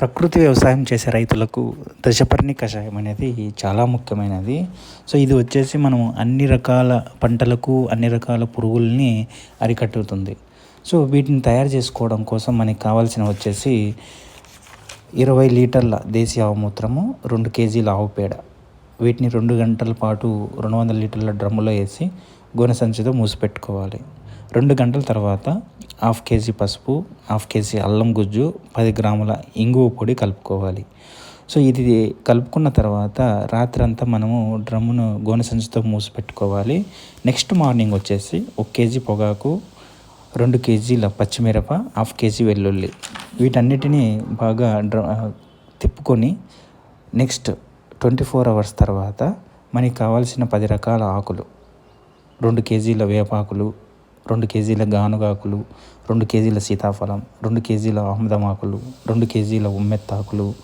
ప్రకృతి వ్యవసాయం చేసే రైతులకు దశపర్ణి కషాయం అనేది చాలా ముఖ్యమైనది. సో ఇది వచ్చేసి మనం అన్ని రకాల పంటలకు అన్ని రకాల పురుగుల్ని అరికట్టుతుంది. సో వీటిని తయారు చేసుకోవడం కోసం మనకి కావాల్సిన వచ్చేసి ఇరవై లీటర్ల దేశీ ఆవుమూత్రము రెండు కేజీల ఆవు పేడ. వీటిని రెండు గంటల పాటు రెండు వందల లీటర్ల డ్రమ్ములో వేసి గోనె సంచితో మూసిపెట్టుకోవాలి. రెండు గంటల తర్వాత హాఫ్ కేజీ పసుపు హాఫ్ కేజీ అల్లం గుజ్జు పది గ్రాముల ఇంగువ పొడి కలుపుకోవాలి. సో ఇది కలుపుకున్న తర్వాత రాత్రంతా మనము డ్రమ్మును గోనె సంచితో మూసి పెట్టుకోవాలి నెక్స్ట్ మార్నింగ్ వచ్చేసి ఒక కేజీ పొగాకు రెండు కేజీల పచ్చిమిరప హాఫ్ కేజీ వెల్లుల్లి. వీటన్నిటిని బాగా డ్ర తిప్పుకొని నెక్స్ట్ ట్వంటీ ఫోర్ అవర్స్ తర్వాత మనకి కావాల్సిన పది రకాల ఆకులు. రెండు కేజీల వేపాకులు రెండు కేజీల గానుగాకులు రెండు కేజీల సీతాఫలం రెండు కేజీల ఆముదమాకులు రెండు కేజీల ఉమ్మెత్తాకులు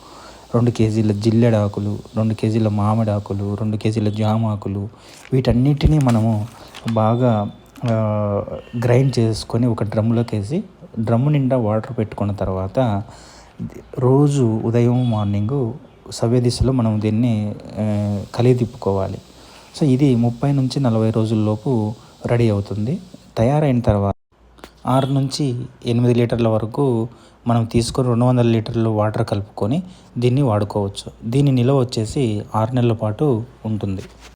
రెండు కేజీల జిల్లెడాకులు రెండు కేజీల మామిడాకులు రెండు కేజీల జామాకులు. వీటన్నిటినీ మనము బాగా గ్రైండ్ చేసుకొని ఒక డ్రమ్లోకి వేసి డ్రమ్ము నిండా వాటర్ పెట్టుకున్న తర్వాత రోజు ఉదయం మార్నింగు సవ్య దిశలో మనం దీన్ని కలిగి తిప్పుకోవాలి సో ఇది ముప్పై నుంచి నలభై రోజుల్లోపు రెడీ అవుతుంది. తయారైన తర్వాత ఆరు నుంచి ఎనిమిది లీటర్ల వరకు మనం తీసుకొని రెండు వందల లీటర్లు వాటర్ కలుపుకొని దీన్ని వాడుకోవచ్చు. దీని నిల్వ వచ్చేసి ఆరు నెలల పాటు ఉంటుంది.